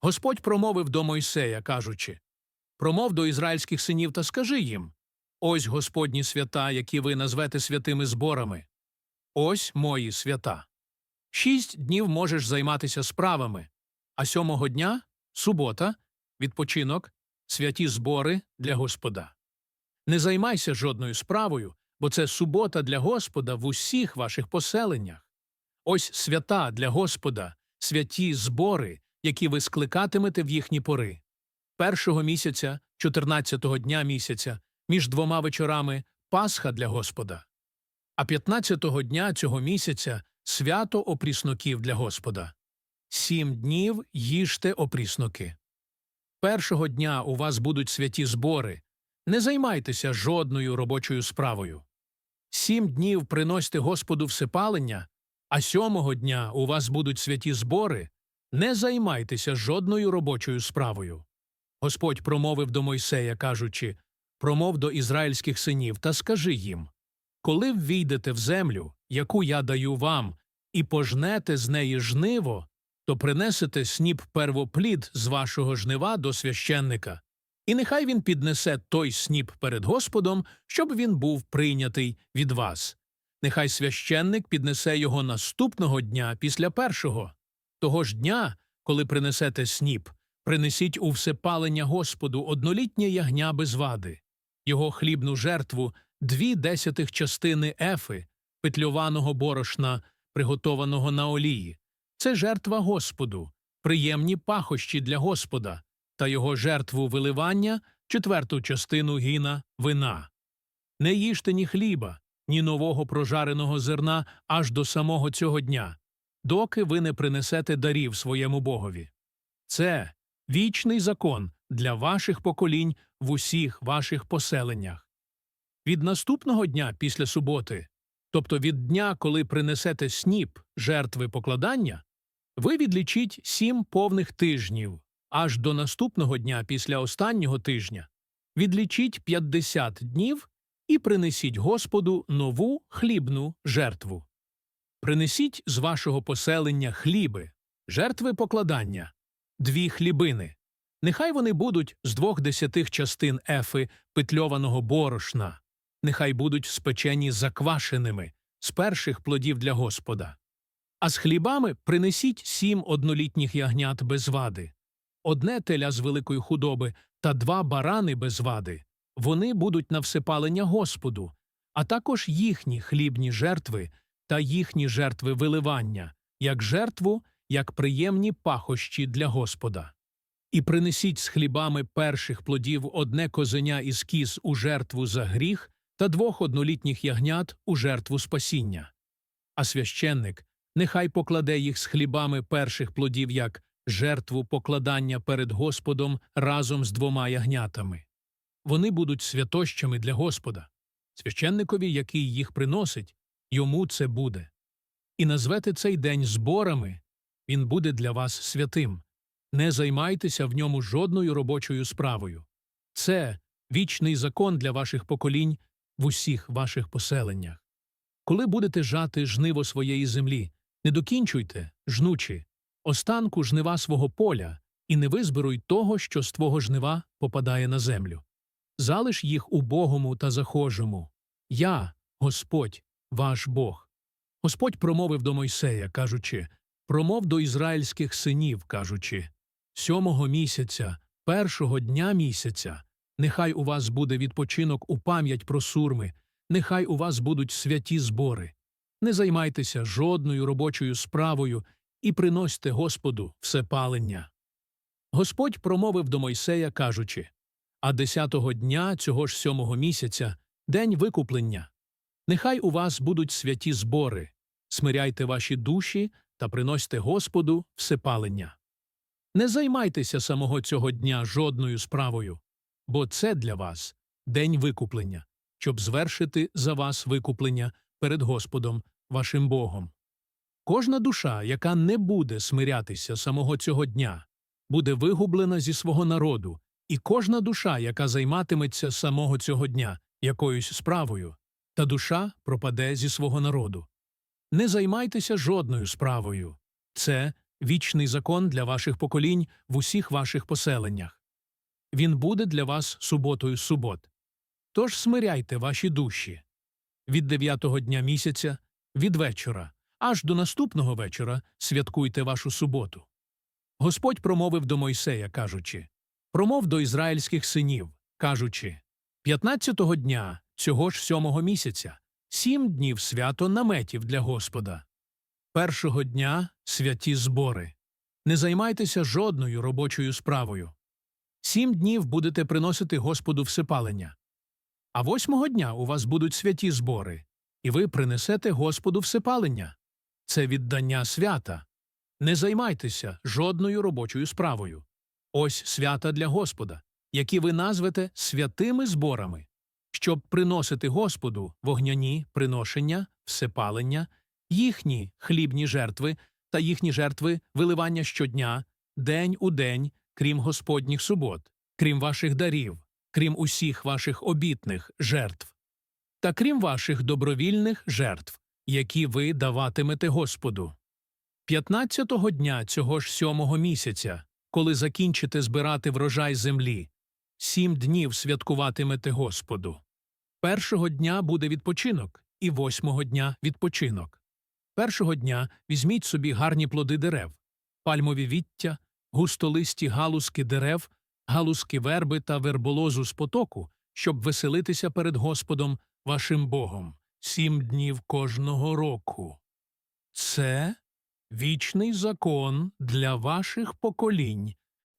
Господь промовив до Мойсея, кажучи Промов до ізраїльських синів та скажи їм Ось Господні свята, які ви назвете святими зборами. Ось мої свята. Шість днів можеш займатися справами, а сьомого дня субота, відпочинок, святі збори для Господа. Не займайся жодною справою, бо це субота для Господа в усіх ваших поселеннях. Ось свята для Господа, святі збори, які ви скликатимете в їхні пори. Першого місяця, чотирнадцятого дня місяця, між двома вечорами Пасха для Господа. А п'ятнадцятого дня цього місяця свято опрісноків для Господа. Сім днів їжте опрісноки. Першого дня у вас будуть святі збори. Не займайтеся жодною робочою справою. Сім днів приносьте Господу всепалення, а сьомого дня у вас будуть святі збори. Не займайтеся жодною робочою справою. Господь промовив до Мойсея, кажучи промов до ізраїльських синів та скажи їм коли ввійдете в землю, яку я даю вам, і пожнете з неї жниво, то принесете сніп первоплід з вашого жнива до священника, і нехай він піднесе той сніп перед Господом, щоб він був прийнятий від вас. Нехай священник піднесе його наступного дня після першого. Того ж дня, коли принесете сніп, принесіть у всепалення Господу однолітнє ягня без вади, його хлібну жертву, дві десятих частини ефи, петльованого борошна, приготованого на олії. Це жертва Господу, приємні пахощі для Господа, та його жертву виливання, четверту частину гіна вина. Не їжте ні хліба, ні нового прожареного зерна аж до самого цього дня, доки ви не принесете дарів своєму Богові. Це вічний закон для ваших поколінь в усіх ваших поселеннях. Від наступного дня після суботи, тобто від дня, коли принесете сніп жертви покладання, ви відлічіть сім повних тижнів, аж до наступного дня після останнього тижня. Відлічіть 50 днів і принесіть Господу нову хлібну жертву. Принесіть з вашого поселення хліби, жертви покладання, дві хлібини. Нехай вони будуть з двох десятих частин ефи петльованого борошна, нехай будуть спечені заквашеними з перших плодів для Господа. А з хлібами принесіть сім однолітніх ягнят без вади, одне теля з великої худоби та два барани без вади. Вони будуть на всепалення Господу, а також їхні хлібні жертви та їхні жертви виливання, як жертву, як приємні пахощі для Господа. І принесіть з хлібами перших плодів одне козеня із кіз у жертву за гріх та двох однолітніх ягнят у жертву спасіння. А священник нехай покладе їх з хлібами перших плодів як жертву покладання перед Господом разом з двома ягнятами. Вони будуть святощами для Господа. Священникові, який їх приносить, йому це буде. І назвете цей день зборами, він буде для вас святим. Не займайтеся в ньому жодною робочою справою. Це вічний закон для ваших поколінь в усіх ваших поселеннях. Коли будете жати жниво своєї землі, не докінчуйте, жнучи, останку жнива свого поля, і не визберуй того, що з твого жнива попадає на землю. Залиш їх убогому та захожому. Я, Господь, ваш Бог. Господь промовив до Мойсея, кажучи, промов до ізраїльських синів, кажучи, сьомого місяця, першого дня місяця, нехай у вас буде відпочинок у пам'ять про сурми, нехай у вас будуть святі збори. Не займайтеся жодною робочою справою і приносьте Господу все палення. Господь промовив до Мойсея, кажучи, а десятого дня цього ж сьомого місяця день викуплення. Нехай у вас будуть святі збори, смиряйте ваші душі та приносьте Господу всепалення. Не займайтеся самого цього дня жодною справою, бо це для вас день викуплення, щоб звершити за вас викуплення перед Господом вашим Богом. Кожна душа, яка не буде смирятися самого цього дня, буде вигублена зі свого народу, і кожна душа, яка займатиметься самого цього дня якоюсь справою, та душа пропаде зі свого народу. Не займайтеся жодною справою це вічний закон для ваших поколінь в усіх ваших поселеннях. Він буде для вас суботою субот. Тож смиряйте ваші душі. Від дев'ятого дня місяця, від вечора, аж до наступного вечора святкуйте вашу суботу. Господь промовив до Мойсея, кажучи, промов до ізраїльських синів, кажучи, п'ятнадцятого дня цього ж сьомого місяця, сім днів свято наметів для Господа. Першого дня святі збори. Не займайтеся жодною робочою справою. Сім днів будете приносити Господу всепалення. А восьмого дня у вас будуть святі збори, і ви принесете Господу всепалення. Це віддання свята. Не займайтеся жодною робочою справою. Ось свята для Господа, які ви назвете святими зборами, щоб приносити Господу вогняні приношення, всепалення, їхні хлібні жертви та їхні жертви виливання щодня, день у день, крім Господніх субот, крім ваших дарів, крім усіх ваших обітних жертв, та крім ваших добровільних жертв, які ви даватимете Господу. П'ятнадцятого дня цього ж сьомого місяця, коли закінчите збирати врожай землі, сім днів святкуватимете Господу. Першого дня буде відпочинок, і восьмого дня відпочинок. Першого дня візьміть собі гарні плоди дерев, пальмові віття, густолисті галузки дерев, галузки верби та верболозу з потоку, щоб веселитися перед Господом вашим Богом сім днів кожного року. Це вічний закон для ваших поколінь.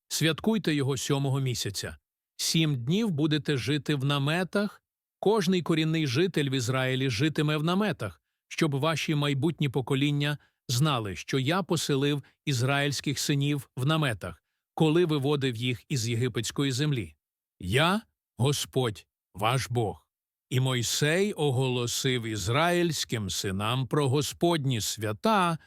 Святкуйте його сьомого місяця. Сім днів будете жити в наметах. Кожний корінний житель в Ізраїлі житиме в наметах, щоб ваші майбутні покоління знали, що я поселив ізраїльських синів в наметах, коли виводив їх із єгипетської землі. Я Господь, ваш Бог. І Мойсей оголосив ізраїльським синам про Господні свята,